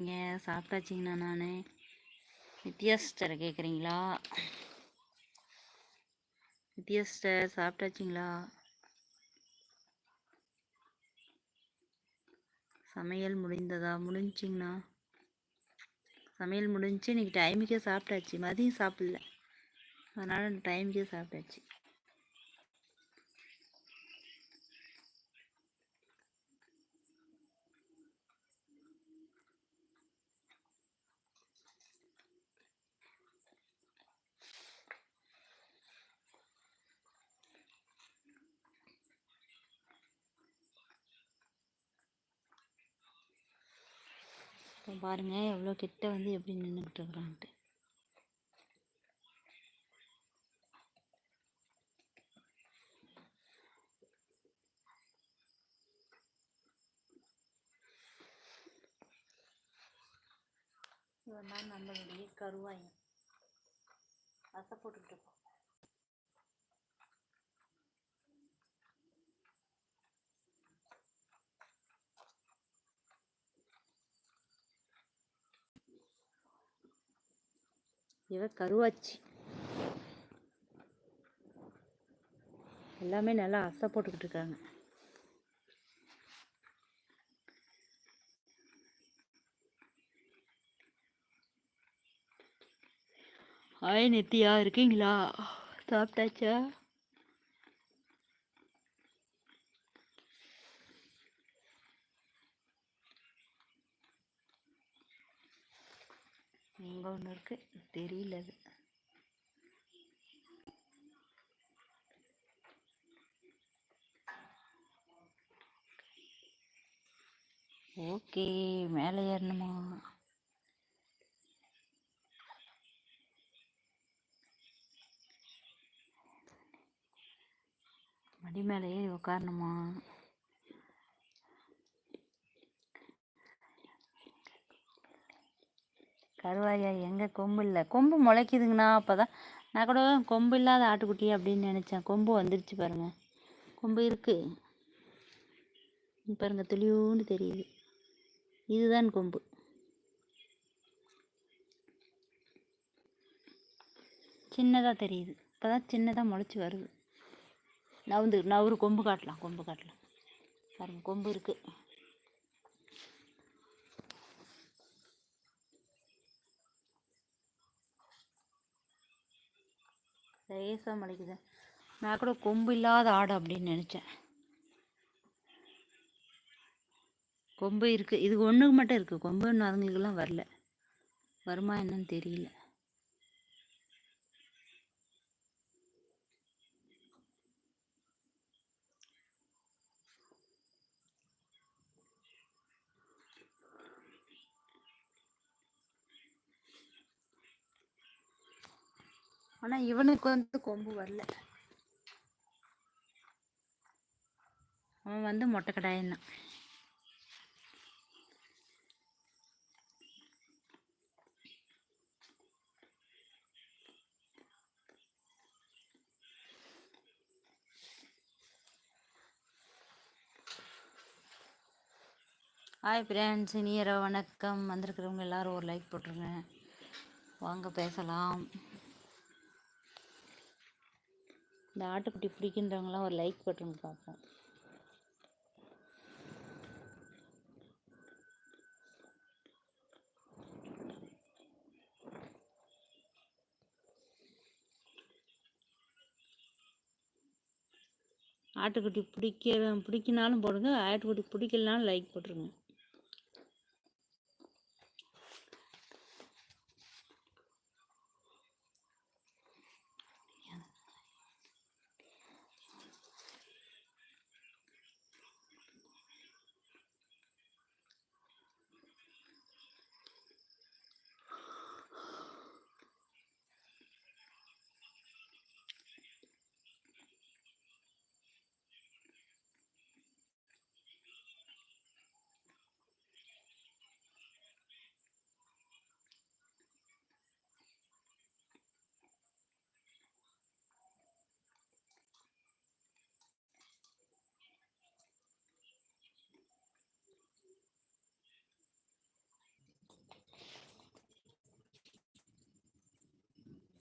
நீங்கள் சாப்பிட்டாச்சிங்கண்ணா நான்? நித்யாஸ்டர் கேட்குறீங்களா நித்யாஸ்டர் சாப்பிட்டாச்சிங்களா? சமையல் முடிந்ததா? முடிஞ்சிங்கண்ணா சமையல் முடிஞ்சு இன்றைக்கி டைமுக்கே சாப்பிட்டாச்சு. மதியம் சாப்பிடல. அதனால் டைமுக்கே சாப்பிட்டாச்சு. பாருங்கள் எவ்வளோ கிட்ட வந்து எப்படி நின்றுக்கிட்டு இருக்கிறான்ட்டு. இவன் தான் நம்மளுடைய கருவாயம் அசை போட்டுக்கிட்டு இருக்கோம் இவ கருவாச்சி. எல்லாமே நல்லா அசை போட்டுக்கிட்டு இருக்காங்க. ஹாய் நித்தியா இருக்கீங்களா? சாப்பிட்டாச்சா? இங்கே ஒன்று இருக்குது தெரியல அது. ஓகே மேலே ஏறணுமா? மடி மேலே ஏறி உட்காரணுமா கருவாயா எங்கே கொம்பு இல்லை. கொம்பு முளைக்குதுங்கண்ணா அப்போ தான் நான் கூட கொம்பு இல்லாத ஆட்டுக்குட்டி அப்படின்னு நினச்சேன். கொம்பு வந்துருச்சு பாருங்கள் கொம்பு இருக்குது பாருங்கள் துளியூன்னு தெரியுது இதுதான் கொம்பு. சின்னதாக தெரியுது. இப்போ தான் சின்னதாக முளைச்சி வருது. நவுந்து ஒரு கொம்பு காட்டலாம் கொம்பு காட்டலாம். பாருங்கள் கொம்பு இருக்குது லேசாக மலைக்குது நான் கூட கொம்பு இல்லாத ஆடு அப்படின்னு நினச்சேன். கொம்பு இருக்குது இது ஒன்றுக்கு மட்டும் இருக்குது கொம்புன்னு அதுங்களுக்கெல்லாம் வரல. வருமா என்னன்னு தெரியல. ஆனால் இவனுக்கு வந்து கொம்பு வரல. அவன் வந்து மொட்டை கடாயந்தான் ஹாய் ஃப்ரெண்ட்ஸ் இனியரோ வணக்கம். வந்திருக்கிறவங்க எல்லோரும் ஒரு லைக் போட்டுருங்க. வாங்க பேசலாம். இந்த ஆட்டுக்குட்டி பிடிக்கின்றவங்களாம் ஒரு லைக் பட்டன் பார்ப்போம். ஆட்டுக்குட்டி பிடிக்க பிடிக்கினாலும் போடுங்க ஆட்டுக்குட்டி பிடிக்கலனாலும் லைக் போட்டுருங்க.